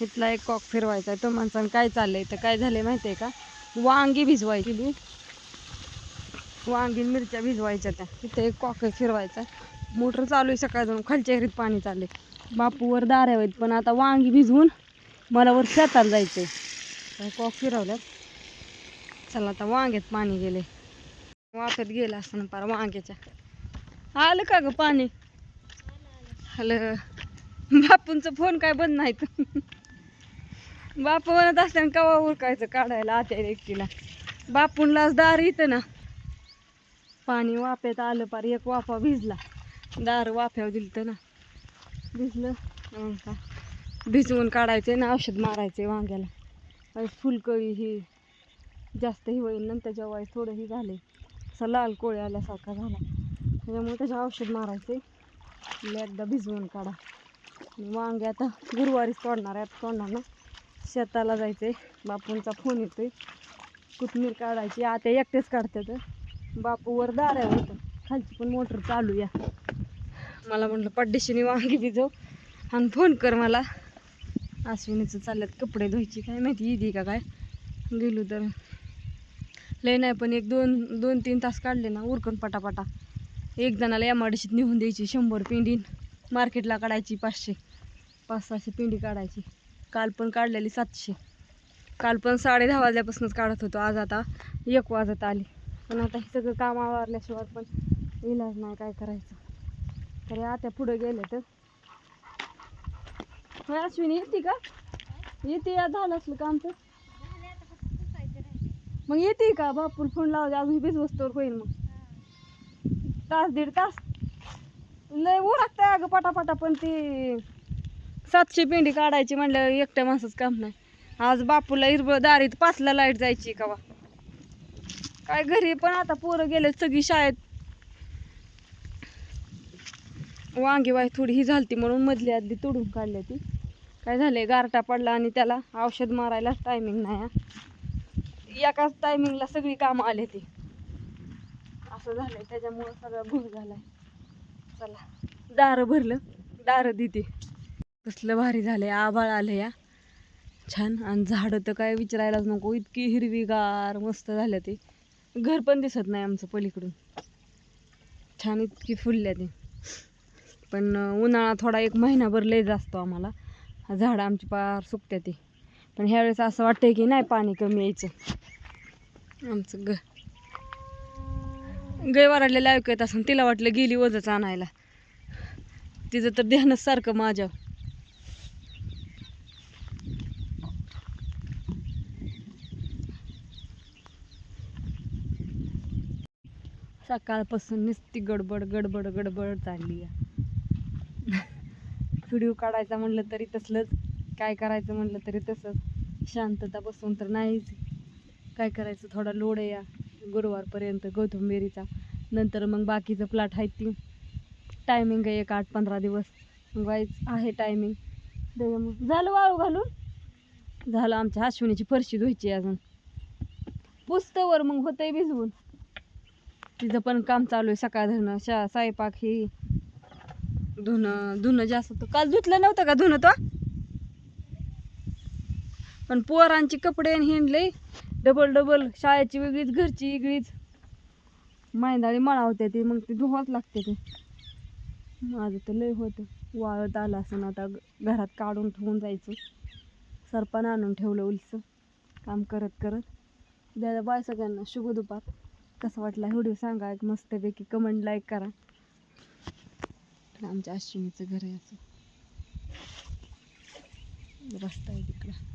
इथला एक कॉक फिरवायचा आहे. तो माणसानं काय चाललंय तर काय झालंय माहिती आहे का? वांगी भिजवायची वांगी मिरच्या भिजवायच्या त्या. तिथे एक कॉक फिरवायचा मोटर चालू आहे सकाळ जाऊन. खालच्या घरीत पाणी चालले बापूवर दाऱ्या आहेत पण आता वांगी भिजवून मला वर शेताला जायचं आहे कॉक फिरवल्यात. चला आता वांग्यात पाणी गेले. वाकत गेलं असताना पार वांग्याच्या. आलं का ग पाणी? हॅलो बापूंचा फोन काय बंद नाहीत. बापू म्हणत असताना कवा उरकायचं काढायला आत्या एकटीला. बापूंलाच दार इथं ना. पाणी वाफ्यात आलं पार एक वाफा भिजला. दार वाफ्यावर दिलं ना. भिजलं? का? भिजवून काढायचे ना औषध मारायचे वांग्याला. आणि फुलकळी ही जास्त ही होईल नंतर जेव्हा थोडं ही झाले असा लाल कोळी आल्यासारखा झाला. त्याच्यामुळे त्याचे औषध मारायचे. एकदा भिजवून काढा. वांग्या वांगे आता गुरुवारीच तोडणार आहे तोडणार ना. शेताला जायचे बापूंचा फोन येतोय. कोथमीर काढायची. आता एकटेच काढतात बापू वर दाऱ्या होतं खालची पण मोटर चालू या मला म्हटलं पड्डेशीने वांगी भिजव आणि फोन कर मला. अश्विनीचं चालल्यात कपडे धुवायची. काय माहिती येते का काय? गेलो तर. लय नाही पण एक दोन दोन तीन तास काढले ना उरकून पटापटा. एक जणाला एम आय नेऊन द्यायची शंभर पिंडी मार्केटला काढायची पाचशे. पाच सहाशे पिंडी काढायची. काल पण काढलेली सातशे. काल पण साडे दहा वाजल्यापासूनच काढत होतो. आज आता एक वाजत आली. पण आता हे सगळं काम आवरल्याशिवाय पण इलाज नाही काय करायचं. तरी आता पुढे गेले तर. होय अश्विनी येते का? येते या झालं असलं काम तर. मग येते का? बापूर फोन लावते. अजून बीज वस्तूवर होईल मग. तास दीड तास. लय उरकताय अगं पटापटा पण ती सातशे पेंडी काढायची म्हणल्यावर एकट्या माणसाचं काम नाही. आज बापूला हिरबळ दारीत पाचला लाइट जायची कवा. काय घरी पण आता पोरं गेले सगळी शाळेत. वांगी वाय थोडी ही झालती म्हणून मधली आधी तोडून काढली ती. काय झालंय? गारटा पडला आणि त्याला औषध मारायला टायमिंग नाही एकाच टायमिंगला सगळी कामं आले ती. असं झालंय त्याच्यामुळं सगळा घोळ झालाय. चला दारं भरलं दारं देते. कसलं भारी झालंय आभाळ आलं या. छान आणि झाडं तर काय विचारायलाच नको इतकी हिरवीगार मस्त झाल्या ते. घर पण दिसत नाही आमचं पलीकडून. छान इतकी फुलल्या ते. पण उन्हाळा थोडा एक महिनाभर लय जास्तो आम्हाला. झाडं आमची पार सुकत्या ते. पण ह्यावेळेस असं वाटतंय की नाही पाणी कमी यायचं. आमचं ग गै वराडलेलं असं तिला वाटलं गेली वजच आणायला. तिचं तर ध्यानच सारखं माझ्या सकाळपासून नुसती गडबड गडबड गडबड चालली आहे. व्हिडिओ काढायचा म्हणलं तरी तसलंच काय करायचं म्हणलं तरी तसंच. शांतता बसून तर नाहीच. काय करायचं? थोडा लोड आहे या गुरुवारपर्यंत गौतमबेरीचा नंतर मग बाकीचं प्लॉट आहे ती. टायमिंग आहे एक आठ पंधरा दिवस. मग वाईच आहे टायमिंग त्याच्यामुळे झालं वाळू घालून? झालं आमच्या अश्विनीची फरशी धुवायची अजून. पुस्तवर मग होतंय भिजवून. तिचं पण काम चालू आहे सकाळ धुणं शा सायपाक ही. धुणं धुणं जास्त होतं. काल धुतलं नव्हतं का धुणं तो? पण पोरांची कपडे हिंडले डबल डबल शाळेची वेगळीच घरची वेगळीच. मैदाळी मळा होत्या ते मग ते धुवाच लागते ते. माझं तर लय होतं. वाळत आलं असं आता घरात काढून ठेवून जायचं. सरपण आणून ठेवलं उलचं काम करत करत. द्या बाय सगळ्यांना शुभ दुपार. कसं वाटला व्हिडिओ सांगा एक मस्तपैकी कमेंट लाईक करा. आमच्या अश्विनीचं घर आहे असं. रस्ता आहे तिकडं.